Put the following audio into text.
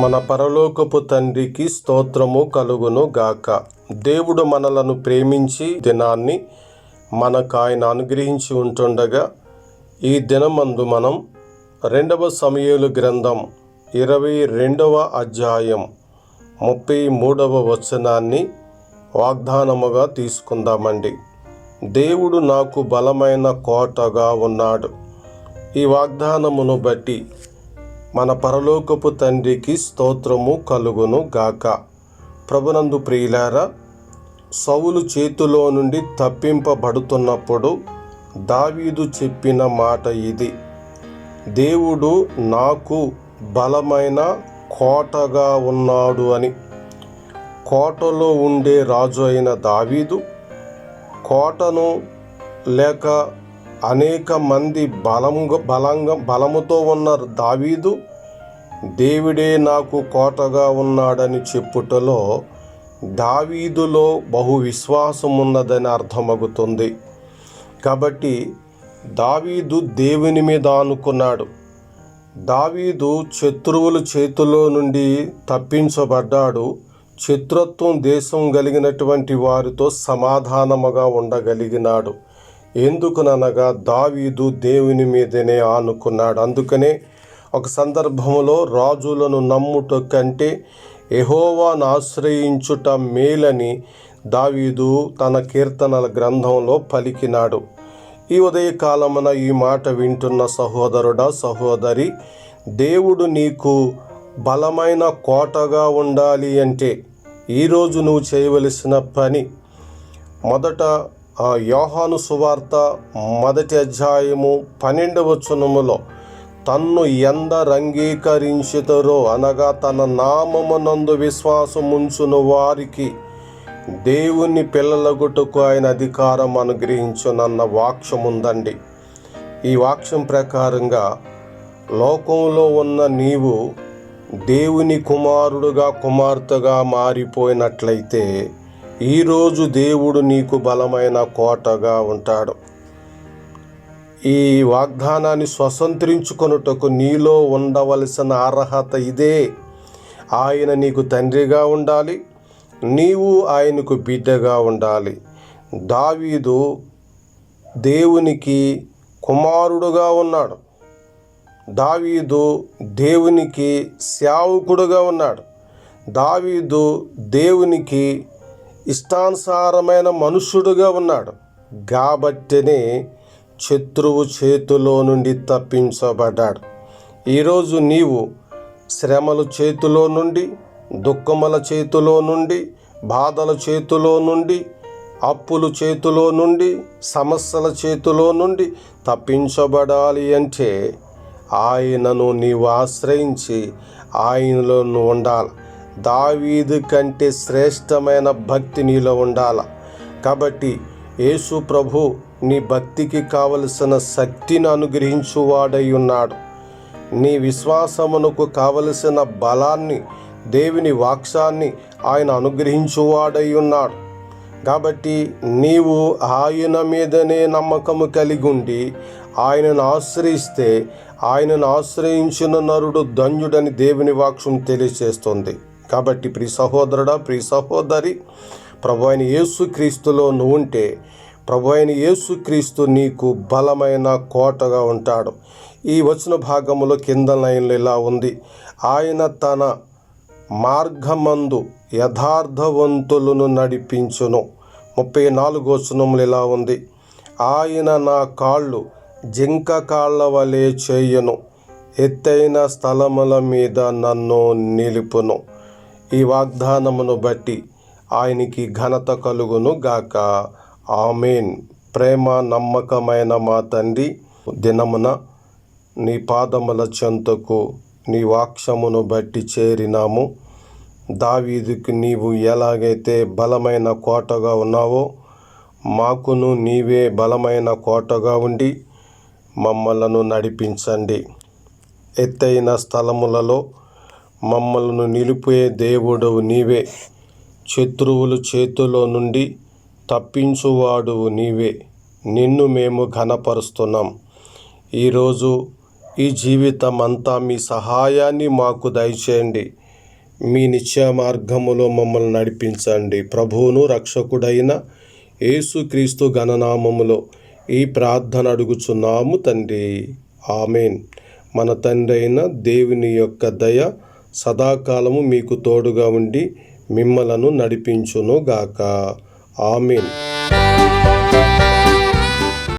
మన పరలోకపు తండ్రికి స్తోత్రము కలుగును గాక. దేవుడు మనలను ప్రేమించి దినాన్ని మనకు ఆయన అనుగ్రహించి ఉంటుండగా ఈ దినమందు మనం రెండవ సమయలు గ్రంథం ఇరవై రెండవ అధ్యాయం ముప్పై మూడవ వచనాన్ని వాగ్దానముగా తీసుకుందామండి. దేవుడు నాకు బలమైన కోటగా ఉన్నాడు. ఈ వాగ్దానమును బట్టి మన పరలోకపు తండ్రికి స్తోత్రము కలుగును గాక. ప్రభునందు ప్రియులారా సౌలు చేతిలో నుండి తప్పింపబడుతున్నప్పుడు దావీదు చెప్పిన మాట ఇది. దేవుడు నాకు బలమైన కోటగా ఉన్నాడు అని. కోటలో ఉండే రాజు అయిన దావీదు కోటను లేక అనేక మంది బలం బలంగా బలముతో ఉన్న దావీదు దేవుడే నాకు కోటగా ఉన్నాడని చెప్పుటలో దావీదులో బహు విశ్వాసం ఉన్నదని అర్థమవుతుంది కాబట్టి దావీదు దేవుని మీద ఆనుకున్నాడు. దావీదు శత్రువుల చేతిలో నుండి తప్పించబడ్డాడు. శత్రుత్వం దేశం కలిగినటువంటి వారితో సమాధానముగా ఉండగలిగినాడు. ఎందుకుననగా దావీదు దేవుని మీదనే ఆనుకున్నాడు. అందుకనే ఒక సందర్భంలో రాజులను నమ్ముట కంటే ఎహోవాను ఆశ్రయించుట మేలని దావీదు తన కీర్తనల గ్రంథంలో పలికినాడు. ఈ ఉదయకాలమున ఈ మాట వింటున్న సహోదరుడా సహోదరి దేవుడు నీకు బలమైన కోటగా ఉండాలి అంటే ఈరోజు నువ్వు చేయవలసిన పని మొదట ఆ యోహాను సువార్త మొదటి అధ్యాయము పన్నెండవ వచనములో తన్ను ఎందరంగీకరించుతరో అనగా తన నామమునందు విశ్వాసముంచును వారికి దేవుని పిల్లలగుటకు ఆయన అధికారం అనుగ్రహించునన్న వాక్యం ఉందండి ఈ వాక్యం ప్రకారంగా లోకంలో ఉన్న నీవు దేవుని కుమారుడుగా కుమార్తెగా మారిపోయినట్లయితే ఈరోజు దేవుడు నీకు బలమైన కోటగా ఉంటాడు. ఈ వాగ్దానాన్ని స్వతంత్రించుకొనుటకు నీలో ఉండవలసిన అర్హత ఇదే. ఆయన నీకు తండ్రిగా ఉండాలి. నీవు ఆయనకు బిడ్డగా ఉండాలి. దావీదు దేవునికి కుమారుడుగా ఉన్నాడు. దావీదు దేవునికి సేవకుడుగా ఉన్నాడు. దావీదు దేవునికి ఇష్టానుసారమైన మనుష్యుడుగా ఉన్నాడు. కాబట్టినే శత్రువు చేతిలో నుండి తప్పించబడ్డాడు. ఈరోజు నీవు శ్రమల చేతిలో నుండి దుఃఖముల చేతిలో నుండి బాధల చేతిలో నుండి అప్పుల చేతిలో నుండి సమస్యల చేతిలో నుండి తప్పించబడాలి అంటే ఆయనను నీవు ఆశ్రయించి ఆయనలో ఉండాలి. దావీదు కంటే శ్రేష్టమైన భక్తి నీలో ఉండాల. కాబట్టి యేసు ప్రభు నీ భక్తికి కావలసిన శక్తిని అనుగ్రహించువాడై ఉన్నాడు నీ విశ్వాసమునకు కావలసిన బలాన్ని దేవుని వాక్సాన్ని ఆయన అనుగ్రహించువాడై ఉన్నాడు కాబట్టి నీవు ఆయన మీదనే నమ్మకము కలిగి ఉండి ఆయనను ఆశ్రయిస్తే ఆయనను ఆశ్రయించిన నరుడు ధన్యుడని దేవుని వాక్యం తెలియజేస్తుంది కాబట్టి ప్రి సహోదరుడా ప్రి సహోదరి ప్రభు అయిన యేసుక్రీస్తులో నువ్వు ఉంటే ప్రభు అయిన యేసుక్రీస్తు నీకు బలమైన కోటగా ఉంటాడు. ఈ వచ్చిన భాగంలో కింద లైన్లు ఇలా ఉంది. ఆయన తన మార్గమందు యథార్థవంతులను నడిపించును. ముప్పై నాలుగో వచనములు ఇలా ఉంది. ఆయన నా కాళ్ళు జింక కాళ్ళ వలె చేయను. ఎత్తైన స్థలముల మీద నన్ను నిలుపును. ఈ వాగ్దానమును బట్టి ఆయనకి ఘనత కలుగును గాక. ఆమెన్. ప్రేమ నమ్మకమైన మా తండ్రి దినమున నీ పాదముల చెంతకు నీ వాక్షమును బట్టి చేరినాము. దావీదుకి నీవు ఎలాగైతే బలమైన కోటగా ఉన్నావో మాకును నీవే బలమైన కోటగా ఉండి మమ్మలను నడిపించండి. ఎత్తైన స్థలములలో మమ్మలను నిలిపే దేవుడు నీవే. శత్రువుల చేతిలో నుండి తప్పించువాడు నీవే. నిన్ను మేము ఘనపరుస్తున్నాం. ఈరోజు ఈ జీవితం అంతా మీ సహాయాన్ని మాకు దయచేయండి. మీ నిత్య మార్గములో మమ్మల్ని నడిపించండి. ప్రభువును రక్షకుడైన యేసుక్రీస్తు గణనామములో ఈ ప్రార్థన అడుగుచున్నాము తండ్రి. ఆమెన్. మన తండ్రి అయిన దేవుని యొక్క దయ సదాకాలము మీకు తోడుగా ఉండి మిమ్మలను నడిపించును గాక ఆమెన్.